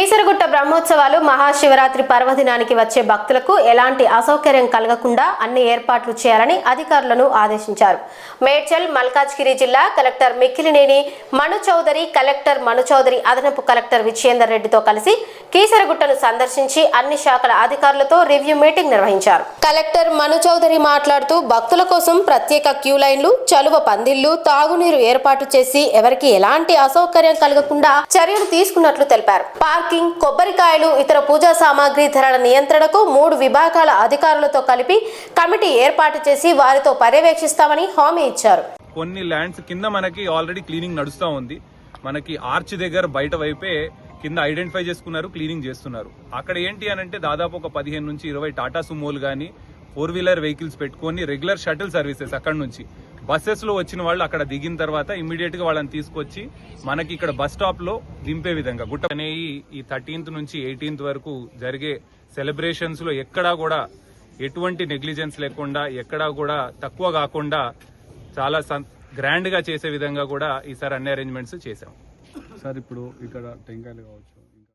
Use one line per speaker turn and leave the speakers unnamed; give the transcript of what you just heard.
కీసరగుట్ట బ్రహ్మోత్సవాలు మహాశివరాత్రి పర్వదినానికి వచ్చే భక్తులకు ఎలాంటి అసౌకర్యం కలగకుండా అన్ని ఏర్పాట్లు చేయాలని అధికారులను ఆదేశించారు. మేడ్చల్ మల్కాజ్గిరి జిల్లా కలెక్టర్ మిక్కిలినేని మను చౌదరి కలెక్టర్ మను చౌదరి అదనపు కలెక్టర్ విజయేందర్ రెడ్డితో కలిసి కీసరగుట్టను సందర్శించి అన్ని శాఖల అధికారులతో రివ్యూ మీటింగ్ నిర్వహించారు. కలెక్టర్ మను చౌదరి మాట్లాడుతూ భక్తుల కోసం ప్రత్యేక క్యూ లైన్లు చలువ పందిళ్ళు తాగునీరు ఏర్పాటు చేసి ఎవరికి ఎలాంటి అసౌకర్యం కలగకుండా చర్యలు తీసుకున్నట్లు తెలిపారు. పార్కింగ్ కొబ్బరికాయలు ఇతర పూజా సామాగ్రి ధరల నియంత్రణకు మూడు విభాగాల అధికారులతో కలిపి కమిటీ ఏర్పాటు చేసి వారితో పర్యవేక్షిస్తామని హామీ ఇచ్చారు.
కొన్ని ల్యాండ్స్ కింద మనకి ఆల్రెడీ క్లీనింగ్ నడుస్తూ ఉంది. మనకి ఆర్చ్ దగ్గర బయట వైపే కింద ఐడెంటిఫై చేసుకున్నారు క్లీనింగ్ చేస్తున్నారు. అక్కడ ఏంటి అని అంటే దాదాపు ఒక పదిహేను నుంచి ఇరవై టాటా సుమోలు కానీ ఫోర్ వీలర్ వెహికల్స్ పెట్టుకొని రెగ్యులర్ షటిల్ సర్వీసెస్ అక్కడ నుంచి. బస్సెస్లో వచ్చిన వాళ్ళు అక్కడ దిగిన తర్వాత ఇమీడియట్గా వాళ్ళని తీసుకొచ్చి మనకి ఇక్కడ బస్ స్టాప్లో దింపే విధంగా గుట్ట అనేవి ఈ థర్టీన్త్ నుంచి ఎయిటీన్త్ వరకు జరిగే సెలబ్రేషన్స్లో ఎక్కడా కూడా ఎటువంటి నెగ్లిజెన్స్ లేకుండా ఎక్కడా కూడా తక్కువ కాకుండా చాలా గ్రాండ్గా చేసే విధంగా కూడా ఈసారి అన్ని అరేంజ్మెంట్స్ చేశాం.
సార్ ఇప్పుడు ఇక్కడ టెంకాయలు కావచ్చు.